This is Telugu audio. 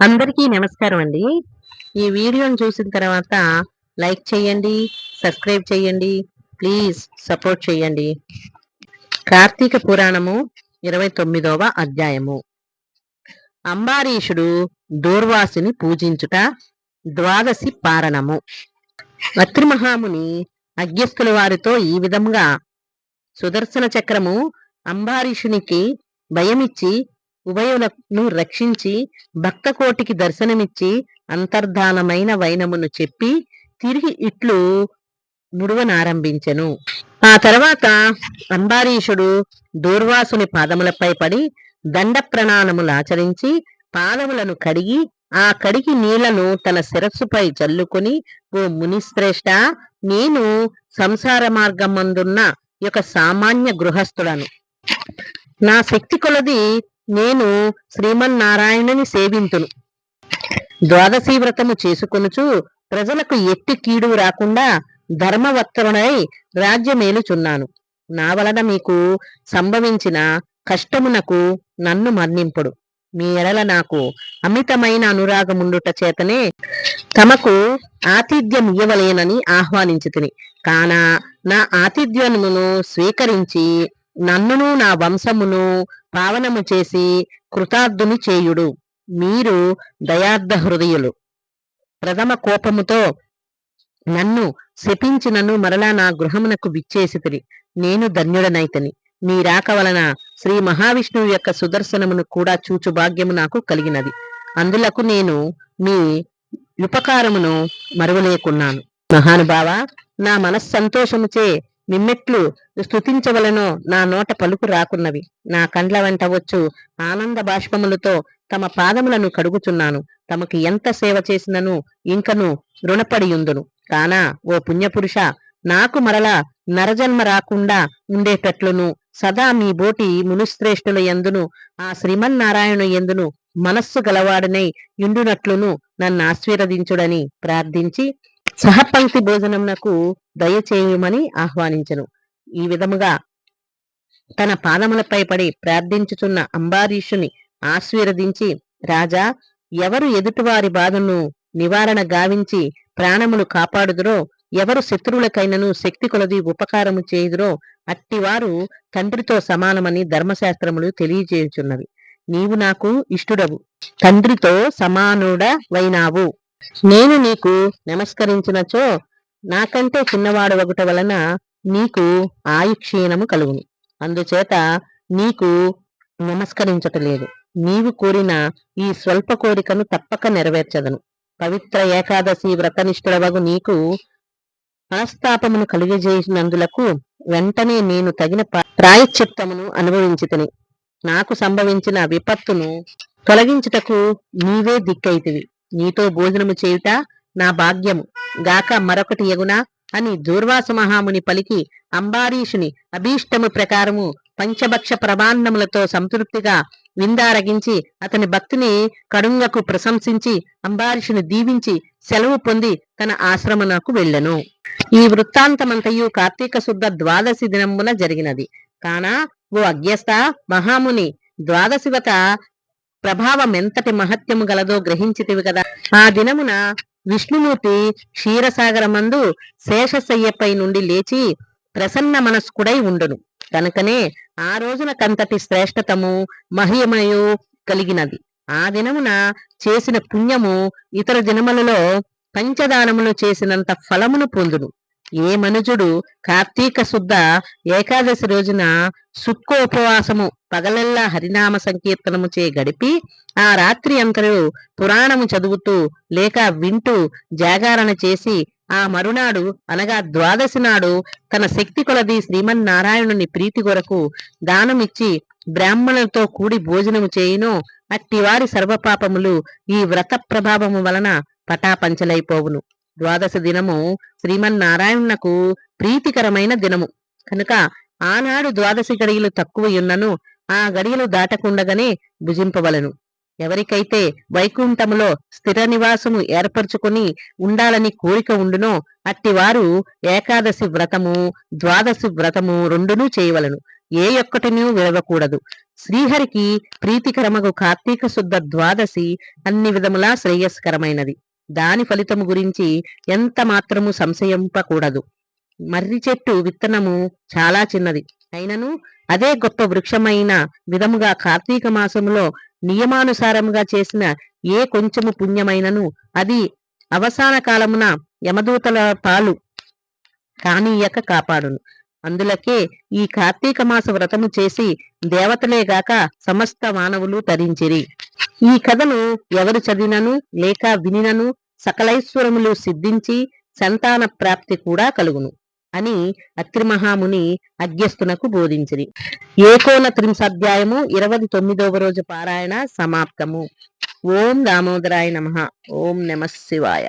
అందరికీ నమస్కారం అండి. ఈ వీడియోను చూసిన తర్వాత లైక్ చేయండి సబ్స్క్రైబ్ చేయండి ప్లీజ్ సపోర్ట్ చేయండి. కార్తీక పురాణము ఇరవై తొమ్మిదవ అధ్యాయము. అంబారీషుడు దూర్వాసుని పూజించుట ద్వాదశి పారణము. అత్రిమహాముని అగ్యస్థుల వారితో ఈ విధంగా సుదర్శన చక్రము అంబారీషునికి భయమిచ్చి ఉభయులను రక్షించి భక్తకోటికి దర్శనమిచ్చి అంతర్ధానమైన వైనమును చెప్పి తిరిగి ఇట్లు ముడువనారంభించెను. ఆ తర్వాత అంబారీషుడు దూర్వాసుని పాదములపై పడి దండ ప్రణానములాచరించి పాదములను కడిగి ఆ కడిగి నీళ్ళను తన శిరస్సుపై చల్లుకొని ఓ మునిశ్రేష్ట నేను సంసార మార్గం మందున్న ఒక సామాన్య గృహస్థుడను. నా శక్తి కొలది నేను శ్రీమన్నారాయణుని సేవింతును. ద్వాదశీ వ్రతము చేసుకొనుచు ప్రజలకు ఎట్టి కీడు రాకుండా ధర్మవత్తరునై రాజ్యమేలుచున్నాను. నా వలన మీకు సంభవించిన కష్టమునకు నన్ను మన్నింపుడు. మీ ఎడల నాకు అమితమైన అనురాగముండుట చేతనే తమకు ఆతిథ్యం ఇయ్యవలేనని ఆహ్వానించి తిని కానా నా ఆతిథ్యమును స్వీకరించి నన్నును నా వంశమును పావనము చేసి కృతార్థుని చేయుడు. మీరు దయార్థ హృదయులు. ప్రథమ కోపముతో నన్ను శపించినను మరలా నా గృహమునకు విచ్చేసితిరి. నేను ధన్యుడనైతని. మీ రాక వలన శ్రీ మహావిష్ణువు యొక్క సుదర్శనమును కూడా చూచు భాగ్యము నాకు కలిగినది. అందులకు నేను మీ ఉపకారమును మరువలేకున్నాను. మహానుభావ నా మనస్సంతోషముచే మిమ్మెట్లు స్తుతించవలనో నా నోట పలుకు రాకున్నవి. నా కండ్ల వెంట వచ్చు ఆనంద బాష్పములతో తమ పాదములను కడుగుచున్నాను. తమకు ఎంత సేవ చేసినను ఇంకను రుణపడియుందును. కానా ఓ పుణ్యపురుష నాకు మరల నరజన్మ రాకుండా ఉండేటట్లును సదా మీ బోటి మునుశ్రేష్ఠుల ఎందును ఆ శ్రీమన్నారాయణ ఎందును మనస్సు గలవాడనై యుండునట్లును నన్ను ఆశీర్వదించుడని ప్రార్థించి సహపంక్తి భోజనమునకు దయచేయమని ఆహ్వానించను. ఈ విధముగా తన పాదములపై పడి ప్రార్థించుచున్న అంబారీషుని ఆశీర్వదించి రాజా ఎవరు ఎదుటివారి బాధను నివారణ గావించి ప్రాణములు కాపాడుదురో ఎవరు శత్రువులకైనను శక్తి కొలది ఉపకారము చేయుదురో అట్టివారు తండ్రితో సమానమని ధర్మశాస్త్రములు తెలియజేయుచున్నవి. నీవు నాకు ఇష్టుడవు. తండ్రితో సమానుడవైనావు. నేను నీకు నమస్కరించినచో నాకంటే చిన్నవాడు వగుట వలన నీకు ఆయుక్షీణము కలుగును. అందుచేత నీకు నమస్కరించటలేదు. నీవు కోరిన ఈ స్వల్ప కోరికను తప్పక నెరవేర్చదను. పవిత్ర ఏకాదశి వ్రతనిష్ఠుడవగు నీకు మనస్తాపమును కలిగజేసినందులకు వెంటనే నేను తగిన ప్రాయశ్చిత్తమును అనుభవించితిని. నాకు సంభవించిన విపత్తును తొలగించుటకు నీవే దిక్కైతివి నీతో భోజనము చేయుట నా భాగ్యము. గాక మరొకటి ఎగునా? అని దూర్వాస మహాముని పలికి అంబారీషుని అభీష్టము ప్రకారము పంచభక్ష ప్రమాణములతో సంతృప్తిగా విందారగించి అతని భక్తిని కడుంగకు ప్రశంసించి అంబారీషుని దీవించి సెలవు పొంది తన ఆశ్రమనకు వెళ్ళెను. ఈ వృత్తాంతమంతయు కార్తీక శుద్ధ ద్వాదశి దినమున జరిగినది. కానా ఓ అగ్యస్త మహాముని ద్వాదశివత ప్రభావం ఎంతటి మహత్యము గలదో గ్రహించితివి కదా. ఆ దినమున విష్ణుమూర్తి క్షీరసాగరమందు శేషశయ్యపై నుండి లేచి ప్రసన్న మనస్కుడై ఉండును. కనుకనే ఆ రోజున కంతటి శ్రేష్టతము మహిమయు కలిగినది. ఆ దినమున చేసిన పుణ్యము ఇతర దినములలో పంచదానములు చేసినంత ఫలమును పొందును. ఏ మనుజుడు కార్తీక శుద్ధ ఏకాదశి రోజున సుక్కోపవాసము పగలెల్లా హరినామ సంకీర్తనము చే గడిపి ఆ రాత్రి అంతరు పురాణము చదువుతూ లేక వింటూ జాగారణ చేసి ఆ మరునాడు అనగా ద్వాదశి నాడు తన శక్తి కొలది శ్రీమన్నారాయణుని ప్రీతి కొరకు దానమిచ్చి బ్రాహ్మణులతో కూడి భోజనము చేయును. అట్టివారి సర్వపాపములు ఈ వ్రత ప్రభావము వలన పటాపంచలైపోవును. ద్వాదశ దినము శ్రీమన్నారాయణకు ప్రీతికరమైన దినము. కనుక ఆనాడు ద్వాదశి గడియలు తక్కువయున్నను ఆ గడియలు దాటకుండగానే భుజింపవలను. ఎవరికైతే వైకుంఠములో స్థిర నివాసము ఏర్పరచుకుని ఉండాలని కోరిక ఉండునో అట్టివారు ఏకాదశి వ్రతము ద్వాదశి వ్రతము రెండునూ చేయవలను. ఏ ఒక్కటినూ విడవకూడదు. శ్రీహరికి ప్రీతికరమగు కార్తీక శుద్ధ ద్వాదశి అన్ని విధములా శ్రేయస్కరమైనది. దాని ఫలితము గురించి ఎంత మాత్రము సంశయింపకూడదు. మర్రి చెట్టు విత్తనము చాలా చిన్నది. అయినను అదే గొప్ప వృక్షమైన విధముగా కార్తీక మాసములో నియమానుసారముగా చేసిన ఏ కొంచెము పుణ్యమైనను అది అవసాన కాలమున యమదూతల పాలు కానీయక కాపాడును. అందులకే ఈ కార్తీక మాస వ్రతము చేసి దేవతలేగాక సమస్త మానవులు తరించిరి. ఈ కథను ఎవరు చదివినను లేక వినినను సకలైశ్వరములు సిద్ధించి సంతాన ప్రాప్తి కూడా కలుగును అని అత్రిమహాముని అగ్యస్తునకు బోధించిరి. ఏకోన త్రింశాధ్యాయము ఇరవై తొమ్మిదవ రోజు పారాయణ సమాప్తము. ఓం దామోదరాయ నమ. ఓం నమ శివాయ.